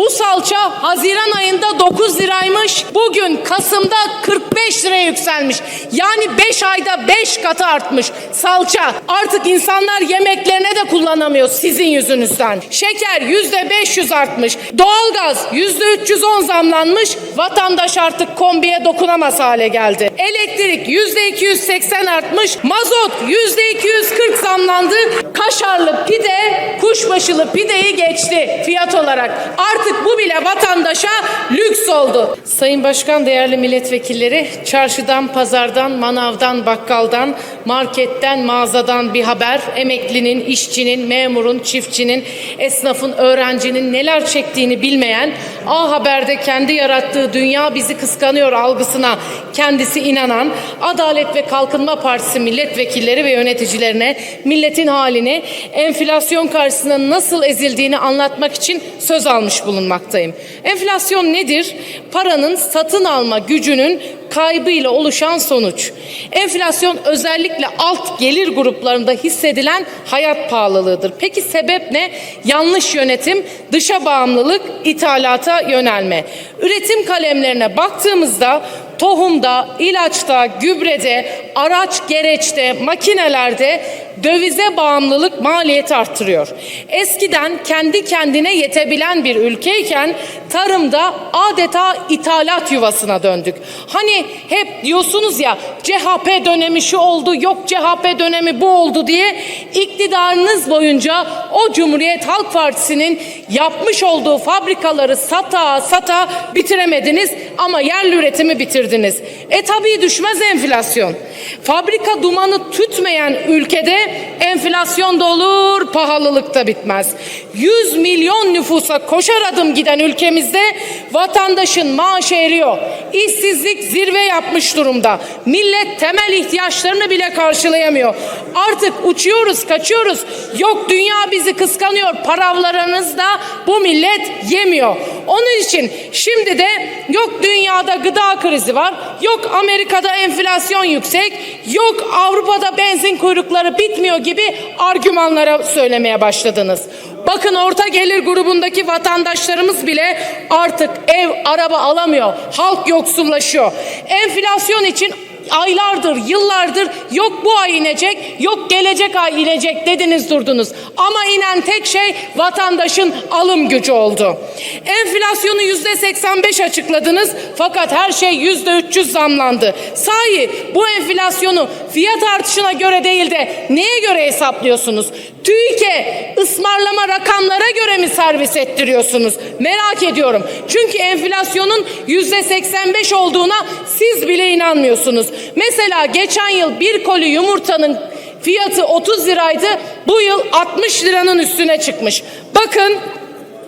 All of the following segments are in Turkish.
Bu salça Haziran ayında 9 liraymış. Bugün Kasım'da 45 liraya yükselmiş. Yani 5 ayda 5 katı artmış. Salça artık insanlar yemeklerine de kullanamıyor sizin yüzünüzden. Şeker %500 artmış. Doğalgaz %310 zamlanmış. Vatandaş artık kombiye dokunamaz hale geldi. Elektrik %280 artmış. Mazot %240 zamlandı. Kaşarlı pide, kuşbaşılı pideyi geçti fiyat olarak. Artık bu bile vatandaşa lüks oldu. Sayın Başkan, değerli milletvekilleri, çarşıdan, pazardan, manavdan, bakkaldan, marketten, mağazadan bir haber. Emeklinin, işçinin, memurun, çiftçinin, esnafın, öğrencinin neler çektiğini bilmeyen, A Haber'de kendi yarattığı dünya bizi kıskanıyor algısına kendisi inanan Adalet ve Kalkınma Partisi milletvekilleri ve yöneticilerine milletin halini, enflasyon karşısında nasıl ezildiğini anlatmak için söz almış bulunmaktayım. Enflasyon nedir? Paranın satın alma gücünün kaybıyla oluşan sonuç. Enflasyon özellikle alt gelir gruplarında hissedilen hayat pahalılığıdır. Peki sebep ne? Yanlış yönetim, dışa bağımlılık, ithalata yönelme. Üretim kalemlerine baktığımızda tohumda, ilaçta, gübrede, araç gereçte, makinelerde dövize bağımlılık maliyeti arttırıyor. Eskiden kendi kendine yetebilen bir ülkeyken tarımda adeta ithalat yuvasına döndük. Hani hep diyorsunuz ya CHP dönemi şu oldu, yok CHP dönemi bu oldu diye iktidarınız boyunca o Cumhuriyet Halk Partisi'nin yapmış olduğu fabrikaları sata sata bitiremediniz ama yerli üretimi bitirdiniz. E tabii düşmez enflasyon. Fabrika dumanı tütmeyen ülkede enflasyon da olur, pahalılık da bitmez. 100 milyon nüfusa koşar adım giden ülkemizde vatandaşın maaşı eriyor. İşsizlik zirve yapmış durumda. Millet temel ihtiyaçlarını bile karşılayamıyor. Artık uçuyoruz, kaçıyoruz. Yok dünya bizi kıskanıyor. Paravlarınız da bu millet yemiyor. Onun için şimdi de yok dünyada gıda krizi var. Yok Amerika'da enflasyon yüksek. Yok Avrupa'da benzin kuyrukları bitmiyor gibi argümanlara söylemeye başladınız. Bakın orta gelir grubundaki vatandaşlarımız bile artık ev, araba alamıyor. Halk yoksullaşıyor. Enflasyon için aylardır, yıllardır yok bu ay inecek, yok gelecek ay inecek dediniz durdunuz. Ama inen tek şey vatandaşın alım gücü oldu. Enflasyonu yüzde 85 açıkladınız fakat her şey yüzde 300 zamlandı. Sahi bu enflasyonu fiyat artışına göre değil de neye göre hesaplıyorsunuz? TÜİK'e ısmarlama rakamlara göre mi servis ettiriyorsunuz? Merak ediyorum. Çünkü enflasyonun yüzde 85 olduğuna siz bile inanmıyorsunuz. Mesela geçen yıl bir koli yumurtanın fiyatı 30 liraydı. Bu yıl 60 liranın üstüne çıkmış. Bakın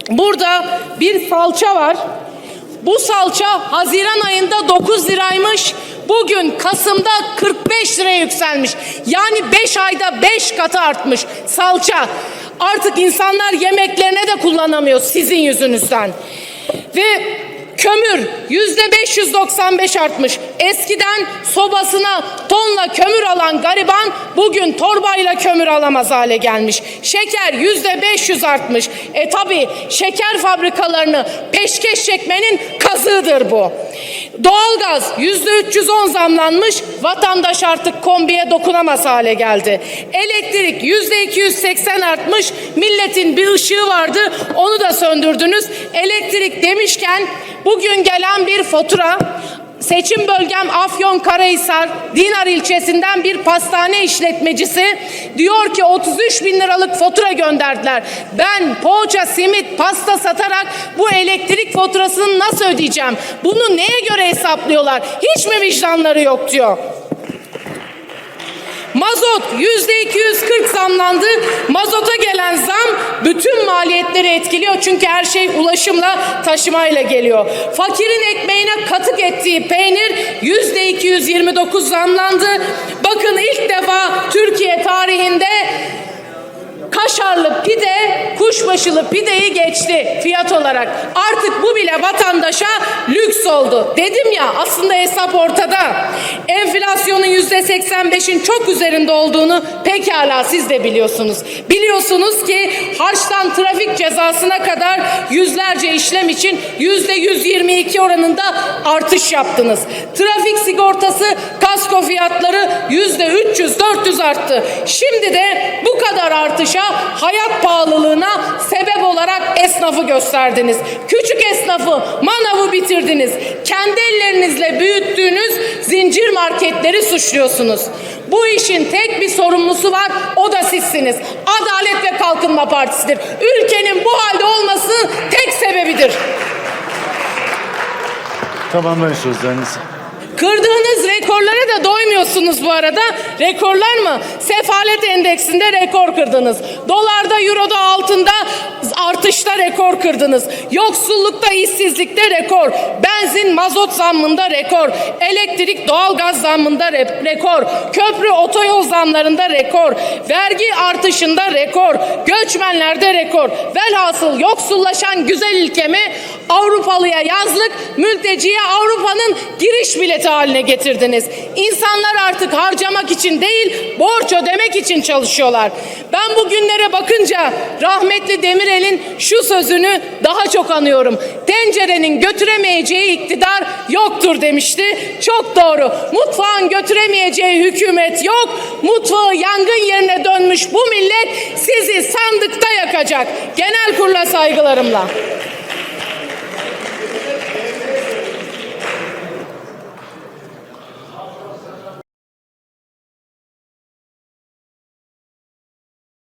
burada bir salça var. Bu salça Haziran ayında 9 liraymış. Bugün Kasım'da 45 liraya yükselmiş. Yani 5 ayda 5 katı artmış salça. Artık insanlar yemeklerine de kullanamıyor sizin yüzünüzden. Ve Kömür yüzde 595 artmış. Eskiden sobasına tonla kömür alan gariban bugün torbayla kömür alamaz hale gelmiş. Şeker yüzde 500 artmış. E tabi şeker fabrikalarını peşkeş çekmenin kazığıdır bu. Doğalgaz yüzde 310 zamlanmış. Vatandaş artık kombiye dokunamaz hale geldi. Elektrik yüzde 280 artmış. Milletin bir ışığı vardı. Onu da söndürdünüz. Elektrik demişken Bugün gelen bir fatura Seçim bölgem Afyon Karahisar Dinar ilçesinden bir pastane işletmecisi diyor ki 33 bin liralık fatura gönderdiler. Ben poğaça, simit, pasta satarak bu elektrik faturasını nasıl ödeyeceğim? Bunu neye göre hesaplıyorlar? Hiç mi vicdanları yok diyor. Mazot yüzde 240 zamlandı. Mazota gelen zam bütün maliyetleri etkiliyor. Çünkü her şey ulaşımla taşımayla geliyor. Fakirin ekmeğine katık ettiği peynir yüzde 229 zamlandı. Bakın ilk defa Türkiye tarihinde Kaşarlı pide kuşbaşılı pideyi geçti fiyat olarak. Artık bu bile vatandaşa lüks oldu. Dedim ya aslında hesap ortada. Enflasyonun yüzde 85'in çok üzerinde olduğunu pekala siz de biliyorsunuz. Biliyorsunuz ki harçtan trafik cezasına kadar yüzlerce işlem için yüzde 122 oranında artış yaptınız. Trafik sigortası kasko fiyatları yüzde 300-400 arttı. Şimdi de bu kadar artışa hayat pahalılığına sebep olarak esnafı gösterdiniz. Küçük esnafı, manavı bitirdiniz. Kendi ellerinizle büyüttüğünüz zincir marketleri suçluyorsunuz. Bu işin tek bir sorumlusu var, o da sizsiniz. Adalet ve Kalkınma Partisi'dir. Ülkenin bu halde olması tek sebebidir. Tamamlayın sözlerinizi. Kırdığınız rekorlara da doymuyorsunuz bu arada. Rekorlar mı? Sefalet endeksinde rekor kırdınız. Dolarda, euroda, altında artışta rekor kırdınız. Yoksullukta, işsizlikte rekor. Benzin, mazot zammında rekor. Elektrik, doğalgaz zammında re- rekor. Köprü, otoyol zamlarında rekor. Vergi artışında rekor. Göçmenlerde rekor. Velhasıl yoksullaşan güzel ülkemi Avrupalıya yazlık, mülteciye Avrupa'nın giriş bileti haline getirdiniz. İnsanlar artık harcamak için değil, borç ödemek için çalışıyorlar. Ben bu günlere bakınca rahmetli Demirel'in şu sözünü daha çok anıyorum. Tencerenin götüremeyeceği iktidar yoktur demişti. Çok doğru. Mutfağın götüremeyeceği hükümet yok. Mutfağı yangın yerine dönmüş bu millet sizi sandıkta yakacak. Genel kurula saygılarımla.